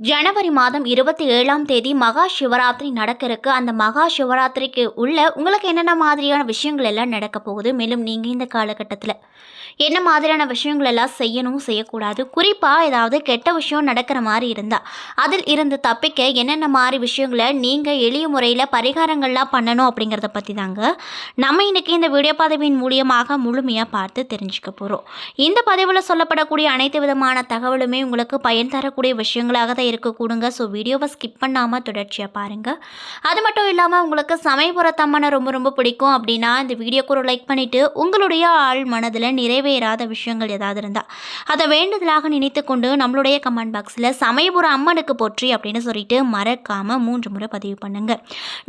ஜனவரி மாதம் இருபத்தி ஏழாம் தேதி மகா சிவராத்திரி நடக்க இருக்கு அந்த மகா சிவராத்திரிக்கு உள்ள உங்களுக்கு என்னென்ன மாதிரியான விஷயங்கள் எல்லாம் நடக்க போகுது? மேலும் நீங்கள் இந்த காலகட்டத்தில் என்ன மாதிரியான விஷயங்கள் எல்லாம் செய்யணும் செய்யக்கூடாது? குறிப்பாக ஏதாவது கெட்ட விஷயம் நடக்கிற மாதிரி இருந்தால் அதில் இருந்து தப்பிக்க என்னென்ன மாதிரி விஷயங்களை நீங்கள் எளிய முறையில் பரிகாரங்கள்லாம் பண்ணணும் அப்படிங்கிறத பற்றி தாங்க நம்ம இன்றைக்கி இந்த வீடியோ பதவியின் மூலியமாக முழுமையாக பார்த்து தெரிஞ்சுக்க போகிறோம் இந்த பதிவில் சொல்லப்படக்கூடிய அனைத்து விதமான தகவலுமே உங்களுக்கு பயன் தரக்கூடிய விஷயங்களாக தான் இருக்கக்கூடுங்க. ஸோ வீடியோவை ஸ்கிப் பண்ணாமல் தொடர்ச்சியாக பாருங்கள் அது மட்டும் இல்லாமல் உங்களுக்கு சமயபுரத்தம்மனை ரொம்ப ரொம்ப பிடிக்கும் அப்படின்னா இந்த வீடியோக்கு ஒரு லைக் பண்ணிவிட்டு உங்களுடைய ஆள் மனதில் நிறைவேறாத விஷயங்கள் ஏதாவது இருந்தால் அதை வேண்டுதலாக நினைத்து கொண்டு நம்மளுடைய கமெண்ட் பாக்ஸில் சமயபுர அம்மனுக்கு போற்றி அப்படின்னு சொல்லிட்டு மறக்காமல் மூன்று முறை பதிவு பண்ணுங்கள்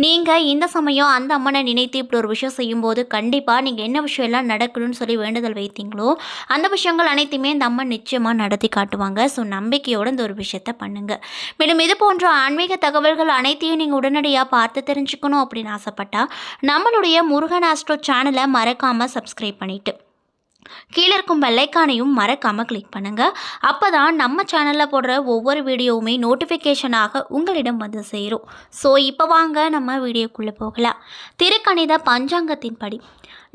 நீங்கள் இந்த சமயம் அந்த அம்மனை நினைத்து இப்படி ஒரு விஷயம் செய்யும்போது கண்டிப்பாக நீங்கள் என்ன விஷயம் எல்லாம் நடக்கணும்னு சொல்லி வேண்டுதல் வைத்தீங்களோ அந்த விஷயங்கள் அனைத்துமே இந்த அம்மன் நிச்சயமாக நடத்தி காட்டுவாங்க. ஸோ நம்பிக்கையோடு இந்த ஒரு விஷயத்தை பண்ணுங்க மேலும் இது போன்ற ஆன்மீக தகவல்கள் அனைத்தையும் நீங்கள் உடனடியாக பார்த்து தெரிஞ்சுக்கணும் அப்படின்னு ஆசைப்பட்டா நம்மளுடைய முருகன் ஆஸ்ட்ரோ சேனலை மறக்காமல் சப்ஸ்கிரைப் பண்ணிட்டு கீழே இருக்கும் பெல்லைக்கானையும் மறக்காமல் கிளிக் பண்ணுங்கள் அப்போ தான் நம்ம சேனலில் போடுற ஒவ்வொரு வீடியோவுமே நோட்டிஃபிகேஷனாக உங்களிடம் வந்து சேரும். ஸோ இப்போ வாங்க நம்ம வீடியோக்குள்ளே போகலாம். திருக்கணித பஞ்சாங்கத்தின்படி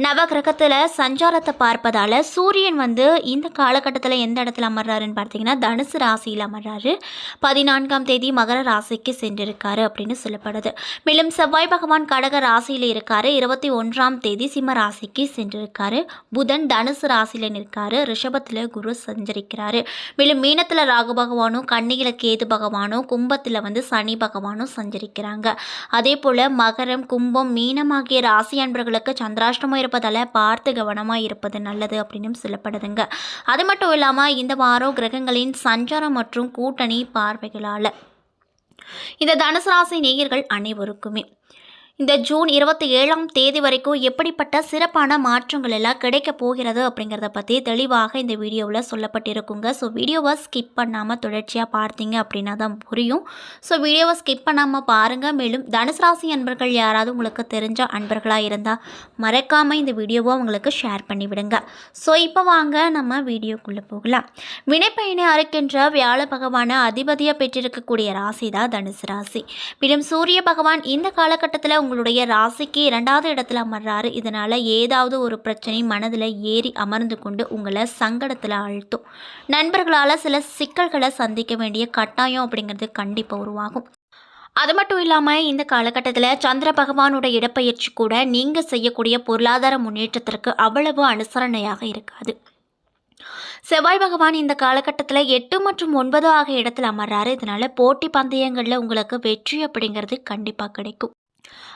நவகிரகத்தில் சஞ்சாரத்தை பார்ப்பதால் சூரியன் வந்து இந்த காலகட்டத்தில் எந்த இடத்துல அமர்றாருன்னு பார்த்தீங்கன்னா தனுசு ராசியில் அமர்றாரு. பதினான்காம் தேதி மகர ராசிக்கு சென்றிருக்காரு அப்படின்னு சொல்லப்படுது. மேலும் செவ்வாய் பகவான் கடக ராசியில் இருக்காரு. இருபத்தி ஒன்றாம் தேதி சிம்ம ராசிக்கு சென்றிருக்காரு. புதன் தனுசு ராசியில் நிற்காரு. ரிஷபத்தில் குரு சஞ்சரிக்கிறாரு. மேலும் மீனத்தில் ராகு பகவானும் கன்னியில் கேது பகவானும் கும்பத்தில் வந்து சனி பகவானும் சஞ்சரிக்கிறாங்க. அதே போல் மகரம் கும்பம் மீனம் ஆகிய ராசி அன்பர்களுக்கு சந்திராஷ்டமம் இருப்பதால் பார்த்து கவனமாக இருப்பது நல்லது அப்படின்னு சொல்லப்படுதுங்க. அது மட்டும் இல்லாமல் இந்த வாரம் கிரகங்களின் சஞ்சாரம் மற்றும் கூட்டணி பார்வைகளால். இந்த தனுசு ராசி நேயர்கள் அனைவருக்குமே இந்த ஜூன் இருபத்தி ஏழாம் தேதி வரைக்கும் எப்படிப்பட்ட சிறப்பான மாற்றங்கள் எல்லாம் கிடைக்க போகிறது அப்படிங்கிறத பற்றி தெளிவாக இந்த வீடியோவில் சொல்லப்பட்டிருக்குங்க. ஸோ வீடியோவை ஸ்கிப் பண்ணாமல் தொடர்ச்சியாக பார்த்தீங்க அப்படின்னா தான் புரியும். ஸோ வீடியோவை ஸ்கிப் பண்ணாமல் பாருங்கள் மேலும் தனுசு ராசி அன்பர்கள் யாராவது உங்களுக்கு தெரிஞ்ச அன்பர்களாக இருந்தால் மறக்காமல் இந்த வீடியோவை உங்களுக்கு ஷேர் பண்ணிவிடுங்க ஸோ இப்போ வாங்க நம்ம வீடியோக்குள்ளே போகலாம். வினைப்பயனை அறுக்கின்ற வியாழ பகவானை அதிபதியாக பெற்றிருக்கக்கூடிய ராசி தான் தனுசு ராசி. மேலும் சூரிய பகவான் இந்த காலகட்டத்தில் உங்களுடைய ராசிக்கு இரண்டாவது இடத்துல அமர்றாரு. இதனால் ஏதாவது ஒரு பிரச்சனை மனதில் ஏறி அமர்ந்து கொண்டு உங்களை சங்கடத்தில் அழுத்தும். நண்பர்களால் சில சிக்கல்களை சந்திக்க வேண்டிய கட்டாயம் அப்படிங்கிறது கண்டிப்பாக உருவாகும். அது மட்டும் இல்லாமல் இந்த காலகட்டத்தில் சந்திர பகவானோட இடப்பெயர்ச்சி கூட நீங்கள் செய்யக்கூடிய பொருளாதார முன்னேற்றத்திற்கு அவ்வளவு அனுசரணையாக இருக்காது. செவ்வாய் பகவான் இந்த காலகட்டத்தில் எட்டு மற்றும் ஒன்பது ஆகிய இடத்துல அமர்றாரு. இதனால் போட்டி பந்தயங்களில் உங்களுக்கு வெற்றி அப்படிங்கிறது கண்டிப்பாக கிடைக்கும்.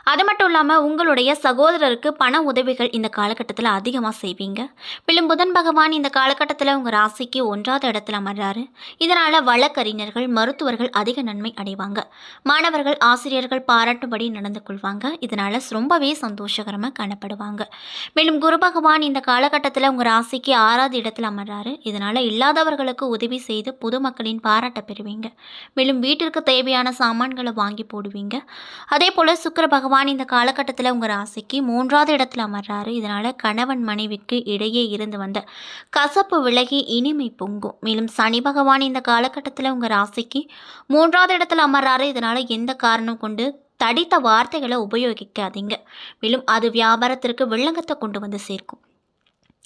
அது மட்டும் இல்லாமல் உங்களுடைய சகோதரருக்கு பண உதவிகள் இந்த காலகட்டத்தில் அதிகமாக செய்வீங்க. மேலும் புதன் பகவான் இந்த காலகட்டத்தில் உங்கள் ராசிக்கு ஒன்றாவது இடத்துல அமர்றாரு. இதனால் வழக்கறிஞர்கள் மருத்துவர்கள் அதிக நன்மை அடைவாங்க. மாணவர்கள் ஆசிரியர்கள் பாராட்டும்படி நடந்து கொள்வாங்க. இதனால் ரொம்பவே சந்தோஷகரமாக காணப்படுவாங்க. மேலும் குரு பகவான் இந்த காலகட்டத்தில் உங்கள் ராசிக்கு ஆறாவது இடத்துல அமர்றாரு. இதனால் இல்லாதவர்களுக்கு உதவி செய்து பொதுமக்களின் பாராட்ட பெறுவீங்க. மேலும் வீட்டிற்கு தேவையான சாமான்களை வாங்கி போடுவீங்க. அதே போல் சுக்கர பகவான் இந்த காலகட்டத்தில் உங்கள் ராசிக்கு மூன்றாவது இடத்துல அமர்றாரு. இதனால் கணவன் மனைவிக்கு இடையே இருந்து வந்த கசப்பு விலகி இனிமை பொங்கும். மேலும் சனி பகவான் இந்த காலகட்டத்தில் உங்கள் ராசிக்கு மூன்றாவது இடத்துல அமர்றாரு. இதனால் எந்த காரணம் கொண்டு தடித்த வார்த்தைகளை உபயோகிக்காதீங்க. மேலும் அது வியாபாரத்திற்கு வில்லங்கத்தை கொண்டு வந்து சேர்க்கும்.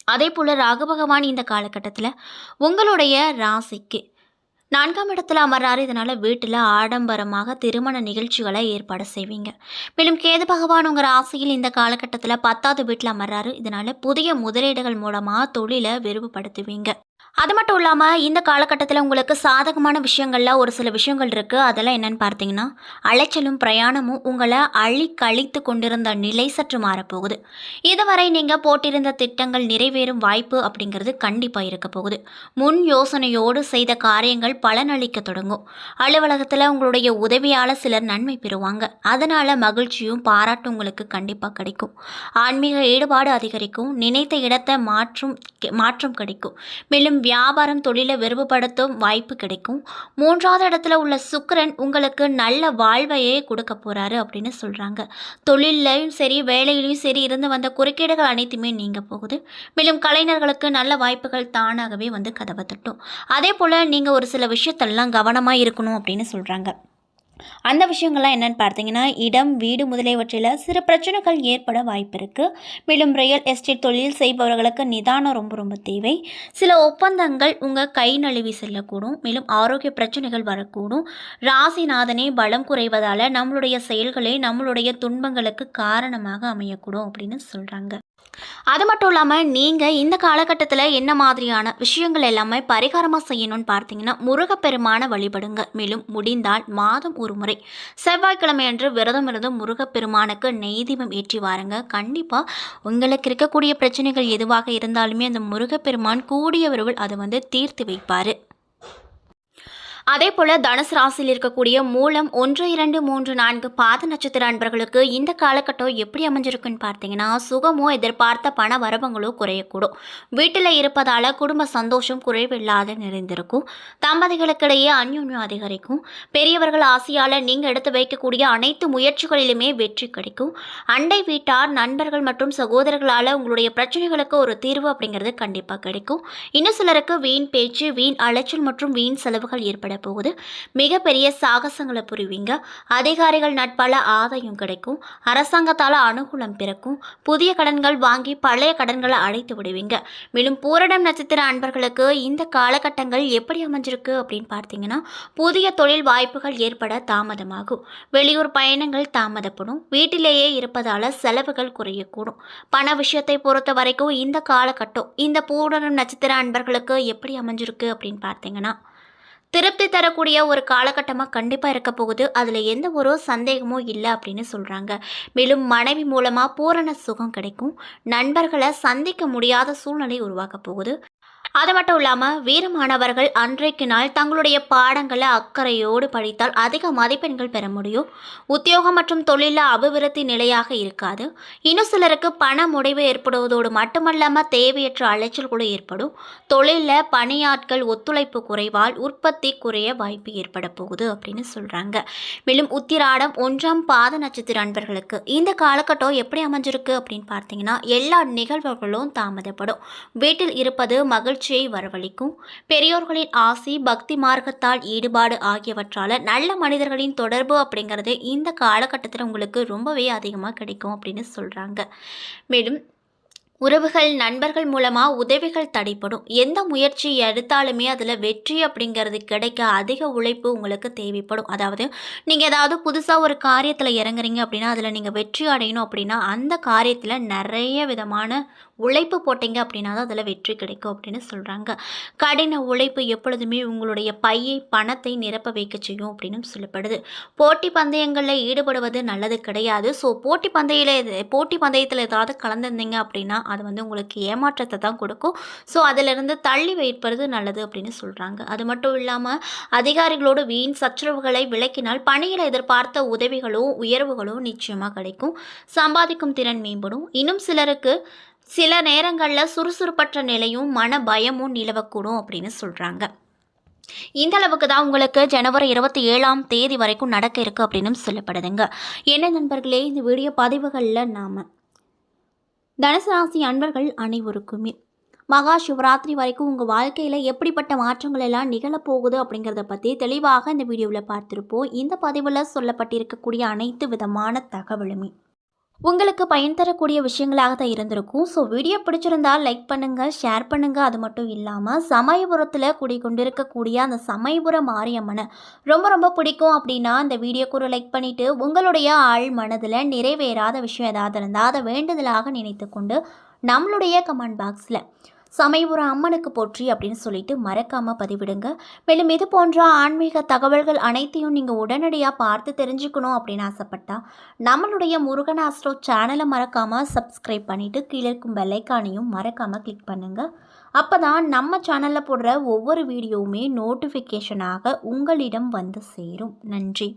அதே போல் ராகு பகவான் இந்த காலகட்டத்தில் உங்களுடைய ராசிக்கு நான்காம் இடத்துல அமர்றாரு. இதனால் வீட்டில் ஆடம்பரமாக திருமண நிகழ்ச்சிகளை ஏற்பாடு செய்வீங்க. மேலும் கேது பகவான் உங்கள் ராசியில் இந்த காலகட்டத்தில் பத்தாவது வீட்டில் அமர்றாரு. இதனால் புதிய முதலீடுகள் மூலமாக தொழிலை விரிவுபடுத்துவீங்க. அது மட்டும் இல்லாமல் இந்த காலகட்டத்தில் உங்களுக்கு சாதகமான விஷயங்களில் ஒரு சில விஷயங்கள் இருக்குது அதெல்லாம் என்னென்னு பார்த்தீங்கன்னா அலைச்சலும் பிரயாணமும் உங்களை அழி கழித்து கொண்டிருந்த நிலை சற்று மாறப்போகுது. இதுவரை நீங்கள் போட்டிருந்த திட்டங்கள் நிறைவேறும் வாய்ப்பு அப்படிங்கிறது கண்டிப்பாக இருக்க போகுது. முன் யோசனையோடு செய்த காரியங்கள் பலனளிக்க தொடங்கும். அலுவலகத்தில் உங்களுடைய உதவியால் சிலர் நன்மை பெறுவாங்க. அதனால் மகிழ்ச்சியும் பாராட்டும் உங்களுக்கு கண்டிப்பாக கிடைக்கும். ஆன்மீக ஈடுபாடு அதிகரிக்கும். நினைத்த இடத்தை மாற்றும் மாற்றம் கிடைக்கும். மேலும் வியாபாரம் தொழிலை விரிவுபடுத்தும் வாய்ப்பு கிடைக்கும். மூன்றாவது இடத்துல உள்ள சுக்கரன் உங்களுக்கு நல்ல வாழ்வையே கொடுக்க போகிறாரு அப்படின்னு சொல்கிறாங்க தொழிலையும் சரி வேலையிலையும் சரி இருந்து வந்த குறுக்கீடுகள் அனைத்துமே நீங்க போகுது. மேலும் கலைஞர்களுக்கு நல்ல வாய்ப்புகள் தானாகவே வந்து கதவை தட்டும். அதே போல் நீங்கள் ஒரு சில விஷயத்தெல்லாம் கவனமாக இருக்கணும் அப்படின்னு சொல்கிறாங்க அந்த விஷயங்கள்லாம் என்னென்னு பார்த்தீங்கன்னா இடம் வீடு முதலியவற்றில் சிறு பிரச்சனைகள் ஏற்பட வாய்ப்பு இருக்குது மேலும் ரியல் எஸ்டேட் தொழில் செய்பவர்களுக்கு நிதானம் ரொம்ப ரொம்ப தேவை. சில ஒப்பந்தங்கள் உங்கள் கை நழுவி செல்லக்கூடும். மேலும் ஆரோக்கிய பிரச்சனைகள் வரக்கூடும். ராசிநாதனே பலம் குறைவதால் நம்மளுடைய செயல்களே நம்மளுடைய துன்பங்களுக்கு காரணமாக அமையக்கூடும் அப்படின்னு சொல்கிறாங்க அது மட்டும் இல்லாமல் நீங்கள் இந்த காலகட்டத்தில் என்ன மாதிரியான விஷயங்கள் எல்லாமே பரிகாரமாக செய்யணும்னு பார்த்தீங்கன்னா முருகப்பெருமான வழிபடுங்க. மேலும் முடிந்தால் மாதம் ஒரு முறை. செவ்வாய்க்கிழமை அன்று விரதம் இருந்து முருகப்பெருமானுக்கு நெய்தீபம் ஏற்றி வாருங்க. கண்டிப்பாக உங்களுக்கு இருக்கக்கூடிய பிரச்சனைகள் எதுவாக இருந்தாலுமே அந்த முருகப்பெருமான் கூடிய விரைவில் அதை வந்து தீர்த்து வைப்பார். அதே போல் தனுசு ராசியில் இருக்கக்கூடிய மூலம் ஒன்று இரண்டு மூன்று நான்கு பாத நட்சத்திர அன்பர்களுக்கு இந்த காலகட்டம் எப்படி அமைஞ்சிருக்குன்னு பார்த்தீங்கன்னா சுகமோ எதிர்பார்த்த பண வரவங்களோ குறையக்கூடும். வீட்டில் இருப்பதால் குடும்ப சந்தோஷம் குறைவில்லாத நிறைந்திருக்கும். தம்பதிகளுக்கிடையே அந்யுன்யம் அதிகரிக்கும். பெரியவர்கள் ஆசையால் நீங்கள் எடுத்து வைக்கக்கூடிய அனைத்து முயற்சிகளிலுமே வெற்றி கிடைக்கும். அண்டை வீட்டார் நண்பர்கள் மற்றும் சகோதரர்களால் உங்களுடைய பிரச்சனைகளுக்கு ஒரு தீர்வு அப்படிங்கிறது கண்டிப்பாக கிடைக்கும். இன்னும் சிலருக்கு வீண் பேச்சு வீண் அலைச்சல் மற்றும் வீண் செலவுகள் ஏற்பட போகுது மிகப்பெரிய சாகசங்களை புரிவீங்க. அதிகாரிகள் நட்பால ஆதாயம் கிடைக்கும். அரசாங்கத்தால் அனுகூலம் பிறக்கும். புதிய கடன்கள் வாங்கி பழைய கடன்களை அடைத்து விடுவீங்க. மேலும் பூரடம் நட்சத்திர அன்பர்களுக்கு இந்த காலகட்டங்கள் எப்படி அமைஞ்சிருக்கு அப்படின்னு பார்த்தீங்கன்னா புதிய தொழில் வாய்ப்புகள் ஏற்பட தாமதமாகும். வெளியூர் பயணங்கள் தாமதப்படும். வீட்டிலேயே இருப்பதால செலவுகள் குறையக்கூடும். பண விஷயத்தை பொறுத்த வரைக்கும் இந்த காலகட்டம் இந்த பூரணம் நட்சத்திர அன்பர்களுக்கு எப்படி அமைஞ்சிருக்கு அப்படின்னு பார்த்தீங்கன்னா திருப்தி தரக்கூடிய ஒரு காலகட்டமாக கண்டிப்பாக இருக்க போகுது. அதில் எந்த ஒரு சந்தேகமும் இல்லை அப்படின்னு சொல்கிறாங்க மேலும் மனைவி மூலமாக பூரண சுகம் கிடைக்கும். நண்பர்களை சந்திக்க முடியாத சூழ்நிலை உருவாக்க போகுது. அது மட்டும் இல்லாமல் வீர மாணவர்கள் அன்றைக்கு நாள் தங்களுடைய பாடங்களை அக்கறையோடு படித்தால் அதிக மதிப்பெண்கள் பெற முடியும். உத்தியோகம் மற்றும் தொழிலில் அபிவிருத்தி நிலையாக இருக்காது. இன்னும் சிலருக்கு பண முடிவு ஏற்படுவதோடு மட்டுமல்லாமல் தேவையற்ற அலைச்சல் கூட ஏற்படும். தொழிலில் பணியாட்கள் ஒத்துழைப்பு குறைவால் உற்பத்தி குறைய வாய்ப்பு ஏற்பட போகுது அப்படின்னு சொல்கிறாங்க மேலும் உத்திராடம் ஒன்றாம் பாத நட்சத்திர அன்பர்களுக்கு இந்த காலகட்டம் எப்படி அமைஞ்சிருக்கு அப்படின்னு பார்த்தீங்கன்னா எல்லா நிகழ்வுகளும் தாமதப்படும். வீட்டில் இருப்பது மகிழ்ச்சி மகிழ்ச்சியை வரவழைக்கும். பெரியோர்களின் ஆசி பக்தி மார்க்கத்தால் ஈடுபாடு ஆகியவற்றால் நல்ல மனிதர்களின் தொடர்பு அப்படிங்கிறது இந்த காலகட்டத்தில் உங்களுக்கு ரொம்பவே அதிகமாக கிடைக்கும் அப்படின்னு சொல்கிறாங்க மேலும் உறவுகள் நண்பர்கள் மூலமாக உதவிகள் தடைப்படும் எந்த முயற்சி எடுத்தாலுமே அதில் வெற்றி அப்படிங்கிறது கிடைக்க அதிக உழைப்பு உங்களுக்கு தேவைப்படும். அதாவது நீங்கள் ஏதாவது புதுசாக ஒரு காரியத்தில் இறங்குறீங்க அப்படின்னா அதில் நீங்கள் வெற்றி அடையணும் அப்படின்னா அந்த காரியத்தில் நிறைய விதமான உழைப்பு போட்டீங்க அப்படின்னா தான் அதில் வெற்றி கிடைக்கும் அப்படின்னு சொல்கிறாங்க கடின உழைப்பு எப்பொழுதுமே உங்களுடைய பையை பணத்தை நிரப்ப வைக்க செய்யும் அப்படின்னு சொல்லப்படுது. போட்டி பந்தயங்களில் ஈடுபடுவது நல்லது கிடையாது. ஸோ போட்டி பந்தயில் போட்டி பந்தயத்தில் ஏதாவது கலந்துருந்தீங்க அப்படின்னா அது வந்து உங்களுக்கு ஏமாற்றத்தை தான் கொடுக்கும். ஸோ அதிலிருந்து தள்ளி வைப்பது நல்லது அப்படின்னு சொல்கிறாங்க அது மட்டும் இல்லாமல் அதிகாரிகளோடு வீண் சச்சரவுகளை விளக்கினால் பணியில் எதிர்பார்த்த உதவிகளோ உயர்வுகளோ நிச்சயமாக கிடைக்கும். சம்பாதிக்கும் திறன் மேம்படும். இன்னும் சிலருக்கு சில நேரங்களில் சுறுசுறுப்பற்ற நிலையும் மன பயமும் நிலவக்கூடும் அப்படின்னு சொல்கிறாங்க இந்த அளவுக்கு தான் உங்களுக்கு ஜனவரி இருபத்தி ஏழாம் தேதி வரைக்கும் நடக்க இருக்கு அப்படின்னு சொல்லப்படுதுங்க. என்ன நண்பர்களே இந்த வீடியோ பதிவுகளில் நாம் தனுசு ராசி அன்பர்கள் அனைவருக்குமே மகா சிவராத்திரி வரைக்கும் உங்கள் வாழ்க்கையில் எப்படிப்பட்ட மாற்றங்கள் எல்லாம் நிகழப்போகுது அப்படிங்கிறத பற்றி தெளிவாக இந்த வீடியோவில் பார்த்துருப்போம். இந்த பதிவில் சொல்லப்பட்டிருக்கக்கூடிய அனைத்து விதமான தகவலுமே. உங்களுக்கு பயன் தரக்கூடிய விஷயங்களாக தான் இருந்திருக்கும். ஸோ வீடியோ பிடிச்சிருந்தா லைக் பண்ணுங்கள் ஷேர் பண்ணுங்கள் அது மட்டும் இல்லாமல் சமயபுரத்தில் குடிக்கொண்டிருக்கக்கூடிய அந்த சமயபுர மாரியம்மனை ரொம்ப ரொம்ப பிடிக்கும் அப்படின்னா அந்த வீடியோக்கு ஒரு லைக் பண்ணிவிட்டு உங்களுடைய ஆள் மனதில் நிறைவேறாத விஷயம் ஏதாவது இருந்தால் அதை வேண்டுதலாக நினைத்து கொண்டு நம்மளுடைய கமெண்ட் பாக்ஸில் சமயபுரம் அம்மனுக்கு போற்றி அப்படின்னு சொல்லிட்டு மறக்காமல் பதிவிடுங்க. மேலும் இது போன்ற ஆன்மீக தகவல்கள் அனைத்தையும் நீங்கள் உடனடியாக பார்த்து தெரிஞ்சுக்கணும் அப்படின்னு ஆசைப்பட்டா நம்மளுடைய முருகன் ஆஸ்ட்ரோ சேனலை மறக்காமல் சப்ஸ்கிரைப் பண்ணிவிட்டு கீழே இருக்கும் பெல்லைக்கானையும் மறக்காமல் கிளிக் பண்ணுங்கள் அப்போ தான் நம்ம சேனலில் போடுற ஒவ்வொரு வீடியோவுமே நோட்டிஃபிகேஷனாக உங்களிடம் வந்து சேரும். நன்றி.